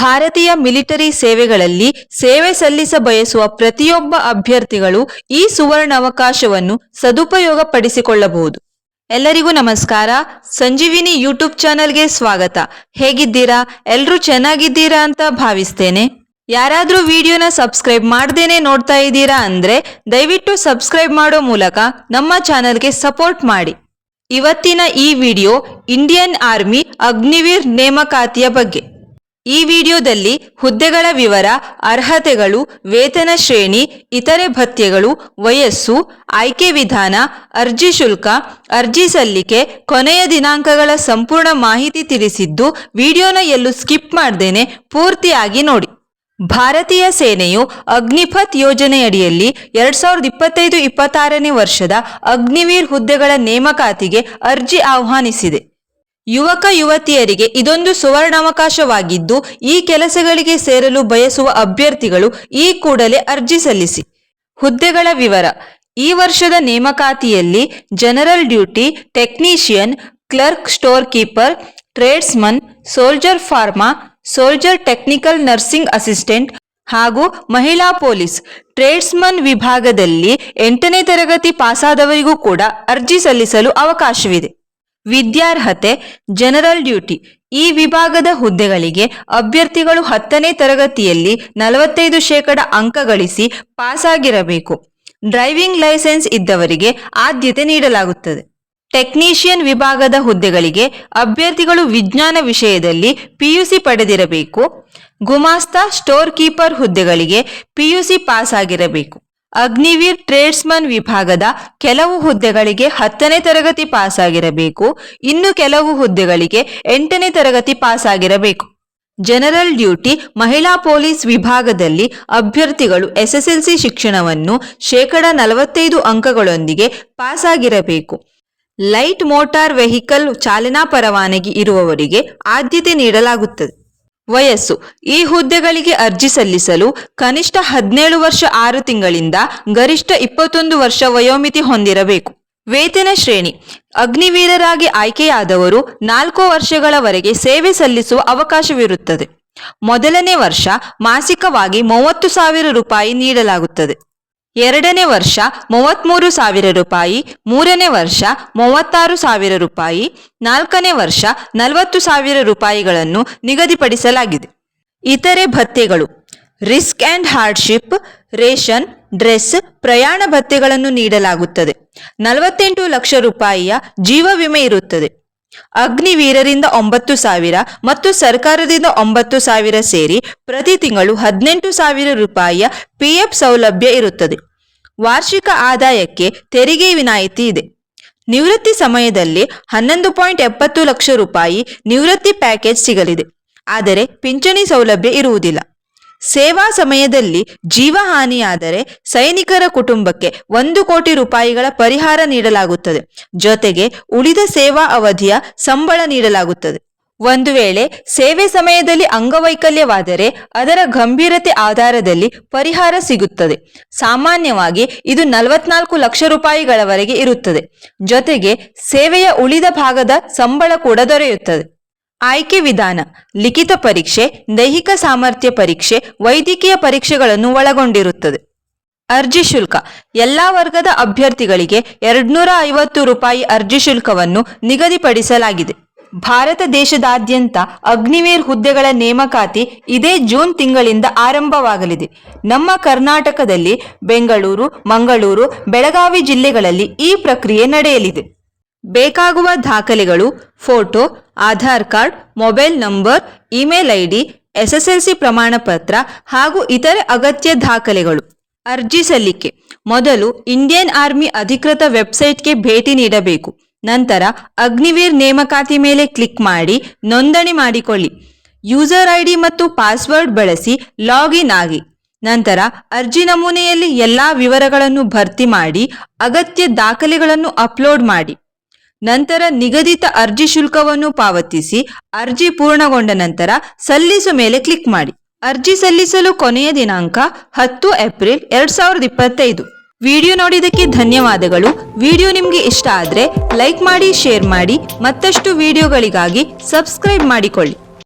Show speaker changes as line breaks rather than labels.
ಭಾರತೀಯ ಮಿಲಿಟರಿ ಸೇವೆಗಳಲ್ಲಿ ಸೇವೆ ಸಲ್ಲಿಸ ಬಯಸುವ ಪ್ರತಿಯೊಬ್ಬ ಅಭ್ಯರ್ಥಿಗಳು ಈ ಸುವರ್ಣಾವಕಾಶವನ್ನು ಸದುಪಯೋಗ ಪಡಿಸಿಕೊಳ್ಳಬಹುದು ಎಲ್ಲರಿಗೂ ನಮಸ್ಕಾರ. ಸಂಜೀವಿನಿ ಯೂಟ್ಯೂಬ್ ಚಾನೆಲ್ಗೆ ಸ್ವಾಗತ. ಹೇಗಿದ್ದೀರಾ? ಎಲ್ರೂ ಚೆನ್ನಾಗಿದ್ದೀರಾ ಅಂತ ಭಾವಿಸ್ತೇನೆ. ಯಾರಾದರೂ ವಿಡಿಯೋನ ಸಬ್ಸ್ಕ್ರೈಬ್ ಮಾಡ್ದೇನೆ ನೋಡ್ತಾ ಇದ್ದೀರಾ ಅಂದ್ರೆ ದಯವಿಟ್ಟು ಸಬ್ಸ್ಕ್ರೈಬ್ ಮಾಡೋ ಮೂಲಕ ನಮ್ಮ ಚಾನೆಲ್ಗೆ ಸಪೋರ್ಟ್ ಮಾಡಿ. ಇವತ್ತಿನ ಈ ವಿಡಿಯೋ ಇಂಡಿಯನ್ ಆರ್ಮಿ ಅಗ್ನಿವೀರ್ ನೇಮಕಾತಿಯ ಬಗ್ಗೆ. ಈ ವಿಡಿಯೋದಲ್ಲಿ ಹುದ್ದೆಗಳ ವಿವರ, ಅರ್ಹತೆಗಳು, ವೇತನ ಶ್ರೇಣಿ, ಇತರೆ ಭತ್ಯೆಗಳು, ವಯಸ್ಸು, ಆಯ್ಕೆ ವಿಧಾನ, ಅರ್ಜಿ ಶುಲ್ಕ, ಅರ್ಜಿ ಸಲ್ಲಿಕೆ, ಕೊನೆಯ ದಿನಾಂಕಗಳ ಸಂಪೂರ್ಣ ಮಾಹಿತಿ ತಿಳಿಸಿದ್ದು ವಿಡಿಯೋನ ಎಲ್ಲೂ ಸ್ಕಿಪ್ ಮಾಡ್ದೇನೆ ಪೂರ್ತಿಯಾಗಿ ನೋಡಿ. ಭಾರತೀಯ ಸೇನೆಯು ಅಗ್ನಿಪಥ್ ಯೋಜನೆಯಡಿಯಲ್ಲಿ ಎರಡ್ ಸಾವಿರದ ಇಪ್ಪತ್ತೈದು, ಇಪ್ಪತ್ತಾರನೇ ವರ್ಷದ ಅಗ್ನಿವೀರ್ ಹುದ್ದೆಗಳ ನೇಮಕಾತಿಗೆ ಅರ್ಜಿ ಆಹ್ವಾನಿಸಿದೆ. ಯುವಕ ಯುವತಿಯರಿಗೆ ಇದೊಂದು ಸುವರ್ಣಾವಕಾಶವಾಗಿದ್ದು, ಈ ಕೆಲಸಗಳಿಗೆ ಸೇರಲು ಬಯಸುವ ಅಭ್ಯರ್ಥಿಗಳು ಈ ಕೂಡಲೇ ಅರ್ಜಿ ಸಲ್ಲಿಸಿ. ಹುದ್ದೆಗಳ ವಿವರ. ಈ ವರ್ಷದ ನೇಮಕಾತಿಯಲ್ಲಿ general duty, technician, clerk, store keeper, tradesman, soldier pharma, soldier technical nursing assistant ಹಾಗೂ ಮಹಿಳಾ ಪೊಲೀಸ್, ಟ್ರೇಡ್ಸ್ಮನ್ ವಿಭಾಗದಲ್ಲಿ ಎಂಟನೇ ತರಗತಿ ಪಾಸಾದವರಿಗೂ ಕೂಡ ಅರ್ಜಿ ಸಲ್ಲಿಸಲು ಅವಕಾಶವಿದೆ. ವಿದ್ಯಾರ್ಹತೆ, ಜನರಲ್ ಡ್ಯೂಟಿ, ಈ ವಿಭಾಗದ ಹುದ್ದೆಗಳಿಗೆ ಅಭ್ಯರ್ಥಿಗಳು ಹತ್ತನೇ ತರಗತಿಯಲ್ಲಿ ನಲವತ್ತೈದು ಶೇಕಡ ಅಂಕ ಗಳಿಸಿ ಪಾಸಾಗಿರಬೇಕು. ಡ್ರೈವಿಂಗ್ ಲೈಸೆನ್ಸ್ ಇದ್ದವರಿಗೆ ಆದ್ಯತೆ ನೀಡಲಾಗುತ್ತದೆ. ಟೆಕ್ನಿಷಿಯನ್ ವಿಭಾಗದ ಹುದ್ದೆಗಳಿಗೆ ಅಭ್ಯರ್ಥಿಗಳು ವಿಜ್ಞಾನ ವಿಷಯದಲ್ಲಿ ಪಿಯುಸಿ ಪಡೆದಿರಬೇಕು. ಗುಮಾಸ್ತಾ ಸ್ಟೋರ್ ಕೀಪರ್ ಹುದ್ದೆಗಳಿಗೆ ಪಿಯುಸಿ ಪಾಸ್ ಆಗಿರಬೇಕು ಅಗ್ನಿವೀರ್ ಟ್ರೇಡ್ಸ್ಮನ್ ವಿಭಾಗದ ಕೆಲವು ಹುದ್ದೆಗಳಿಗೆ ಹತ್ತನೇ ತರಗತಿ ಪಾಸ್ ಆಗಿರಬೇಕು ಇನ್ನು ಕೆಲವು ಹುದ್ದೆಗಳಿಗೆ ಎಂಟನೇ ತರಗತಿ ಪಾಸ್ ಆಗಿರಬೇಕು ಜನರಲ್ ಡ್ಯೂಟಿ ಮಹಿಳಾ ಪೊಲೀಸ್ ವಿಭಾಗದಲ್ಲಿ ಅಭ್ಯರ್ಥಿಗಳು ಎಸ್ಎಸ್ಎಲ್ಸಿ ಶಿಕ್ಷಣವನ್ನು ಶೇಕಡ ನಲವತ್ತೈದು ಅಂಕಗಳೊಂದಿಗೆ ಪಾಸ್ ಆಗಿರಬೇಕು ಲೈಟ್ ಮೋಟಾರ್ ವೆಹಿಕಲ್ ಚಾಲನಾ ಪರವಾನಗಿ ಇರುವವರಿಗೆ ಆದ್ಯತೆ ನೀಡಲಾಗುತ್ತದೆ. ವಯಸ್ಸು. ಈ ಹುದ್ದೆಗಳಿಗೆ ಅರ್ಜಿ ಸಲ್ಲಿಸಲು ಕನಿಷ್ಠ ಹದಿನೇಳು ವರ್ಷ ಆರು ತಿಂಗಳಿಂದ ಗರಿಷ್ಠ ಇಪ್ಪತ್ತೊಂದು ವರ್ಷ ವಯೋಮಿತಿ ಹೊಂದಿರಬೇಕು. ವೇತನ ಶ್ರೇಣಿ. ಅಗ್ನಿವೀರರಾಗಿ ಆಯ್ಕೆಯಾದವರು ನಾಲ್ಕು ವರ್ಷಗಳವರೆಗೆ ಸೇವೆ ಸಲ್ಲಿಸುವ ಅವಕಾಶವಿರುತ್ತದೆ. ಮೊದಲನೇ ವರ್ಷ ಮಾಸಿಕವಾಗಿ ಮೂವತ್ತು ಸಾವಿರ ರೂಪಾಯಿ ನೀಡಲಾಗುತ್ತದೆ. ಎರಡನೇ ವರ್ಷ ಮೂವತ್ತ್ಮೂರು ಸಾವಿರ ರೂಪಾಯಿ, ಮೂರನೇ ವರ್ಷ ಮೂವತ್ತಾರು ಸಾವಿರ ರೂಪಾಯಿ, ನಾಲ್ಕನೇ ವರ್ಷ ನಲವತ್ತು ಸಾವಿರ ರೂಪಾಯಿಗಳನ್ನು ನಿಗದಿಪಡಿಸಲಾಗಿದೆ. ಇತರೆ ಭತ್ಯೆಗಳು, risk and hardship, ration, dress, ಪ್ರಯಾಣ ಭತ್ಯೆಗಳನ್ನು ನೀಡಲಾಗುತ್ತದೆ. ನಲವತ್ತೆಂಟು ಲಕ್ಷ ರೂಪಾಯಿಯ ಜೀವ ವಿಮೆ ಇರುತ್ತದೆ. ಅಗ್ನಿವೀರರಿಂದ ಒಂಬತ್ತು ಸಾವಿರ ಮತ್ತು ಸರ್ಕಾರದಿಂದ ಒಂಬತ್ತು ಸಾವಿರ ಸೇರಿ ಪ್ರತಿ ತಿಂಗಳು ಹದಿನೆಂಟು ಸಾವಿರ ರೂಪಾಯಿಯ ಪಿಎಫ್ ಸೌಲಭ್ಯ ಇರುತ್ತದೆ. ವಾರ್ಷಿಕ ಆದಾಯಕ್ಕೆ ತೆರಿಗೆ ವಿನಾಯಿತಿ ಇದೆ. ನಿವೃತ್ತಿ ಸಮಯದಲ್ಲಿ ಹನ್ನೊಂದು ಪಾಯಿಂಟ್ ಎಪ್ಪತ್ತು ಲಕ್ಷ ರೂಪಾಯಿ ನಿವೃತ್ತಿ ಪ್ಯಾಕೇಜ್ ಸಿಗಲಿದೆ. ಆದರೆ ಪಿಂಚಣಿ ಸೌಲಭ್ಯ ಇರುವುದಿಲ್ಲ. ಸೇವಾ ಸಮಯದಲ್ಲಿ ಜೀವಹಾನಿಯಾದರೆ ಸೈನಿಕರ ಕುಟುಂಬಕ್ಕೆ ಒಂದು ಕೋಟಿ ರೂಪಾಯಿಗಳ ಪರಿಹಾರ ನೀಡಲಾಗುತ್ತದೆ. ಜೊತೆಗೆ ಉಳಿದ ಸೇವಾ ಅವಧಿಯ ಸಂಬಳ ನೀಡಲಾಗುತ್ತದೆ. ಒಂದು ವೇಳೆ ಸೇವೆ ಸಮಯದಲ್ಲಿ ಅಂಗವೈಕಲ್ಯವಾದರೆ ಅದರ ಗಂಭೀರತೆ ಆಧಾರದಲ್ಲಿ ಪರಿಹಾರ ಸಿಗುತ್ತದೆ. ಸಾಮಾನ್ಯವಾಗಿ ಇದು ನಲವತ್ನಾಲ್ಕು ಲಕ್ಷ ರೂಪಾಯಿಗಳವರೆಗೆ ಇರುತ್ತದೆ. ಜೊತೆಗೆ ಸೇವೆಯ ಉಳಿದ ಭಾಗದ ಸಂಬಳ ಕೂಡ ದೊರೆಯುತ್ತದೆ. ಆಯ್ಕೆ ವಿಧಾನ, ಲಿಖಿತ ಪರೀಕ್ಷೆ, ದೈಹಿಕ ಸಾಮರ್ಥ್ಯ ಪರೀಕ್ಷೆ, ವೈದ್ಯಕೀಯ ಪರೀಕ್ಷೆಗಳನ್ನು ಒಳಗೊಂಡಿರುತ್ತದೆ. ಅರ್ಜಿ ಶುಲ್ಕ, ಎಲ್ಲಾ ವರ್ಗದ ಅಭ್ಯರ್ಥಿಗಳಿಗೆ ಎರಡ್ನೂರ ಐವತ್ತು ರೂಪಾಯಿ ಅರ್ಜಿ ಶುಲ್ಕವನ್ನು ನಿಗದಿಪಡಿಸಲಾಗಿದೆ. ಭಾರತ ದೇಶದಾದ್ಯಂತ ಅಗ್ನಿವೀರ್ ಹುದ್ದೆಗಳ ನೇಮಕಾತಿ ಇದೇ ಜೂನ್ ತಿಂಗಳಿಂದ ಆರಂಭವಾಗಲಿದೆ. ನಮ್ಮ ಕರ್ನಾಟಕದಲ್ಲಿ ಬೆಂಗಳೂರು, ಮಂಗಳೂರು, ಬೆಳಗಾವಿ ಜಿಲ್ಲೆಗಳಲ್ಲಿ ಈ ಪ್ರಕ್ರಿಯೆ ನಡೆಯಲಿದೆ. ಬೇಕಾಗುವ ದಾಖಲೆಗಳು, photo, Aadhaar card, mobile number, email ID, SSLC ಪ್ರಮಾಣ ಪತ್ರ ಹಾಗೂ ಇತರೆ ಅಗತ್ಯ ದಾಖಲೆಗಳು. ಅರ್ಜಿ ಸಲ್ಲಿಕೆ. ಮೊದಲು ಇಂಡಿಯನ್ ಆರ್ಮಿ ಅಧಿಕೃತ ವೆಬ್ಸೈಟ್ಗೆ ಭೇಟಿ ನೀಡಬೇಕು. ನಂತರ ಅಗ್ನಿವೀರ್ ನೇಮಕಾತಿ ಮೇಲೆ ಕ್ಲಿಕ್ ಮಾಡಿ, ನೋಂದಣಿ ಮಾಡಿಕೊಳ್ಳಿ. ಯೂಸರ್ ಐಡಿ ಮತ್ತು ಪಾಸ್ವರ್ಡ್ ಬಳಸಿ ಲಾಗಿನ್ ಆಗಿ. ನಂತರ ಅರ್ಜಿ ನಮೂನೆಯಲ್ಲಿ ಎಲ್ಲಾ ವಿವರಗಳನ್ನು ಭರ್ತಿ ಮಾಡಿ, ಅಗತ್ಯ ದಾಖಲೆಗಳನ್ನು ಅಪ್ಲೋಡ್ ಮಾಡಿ. ನಂತರ ನಿಗದಿತ ಅರ್ಜಿ ಶುಲ್ಕವನ್ನು ಪಾವತಿಸಿ, ಅರ್ಜಿ ಪೂರ್ಣಗೊಂಡ ನಂತರ ಸಲ್ಲಿಸು ಮೇಲೆ ಕ್ಲಿಕ್ ಮಾಡಿ. ಅರ್ಜಿ ಸಲ್ಲಿಸಲು ಕೊನೆಯ ದಿನಾಂಕ ಹತ್ತು ಏಪ್ರಿಲ್ ಎರಡ್ ಸಾವಿರದ ಇಪ್ಪತ್ತೈದು. ವಿಡಿಯೋ ನೋಡಿದ್ದಕ್ಕೆ ಧನ್ಯವಾದಗಳು. ವಿಡಿಯೋ ನಿಮಗೆ ಇಷ್ಟ ಆದರೆ ಲೈಕ್ ಮಾಡಿ, ಶೇರ್ ಮಾಡಿ, ಮತ್ತಷ್ಟು ವಿಡಿಯೋಗಳಿಗಾಗಿ ಸಬ್ಸ್ಕ್ರೈಬ್ ಮಾಡಿಕೊಳ್ಳಿ.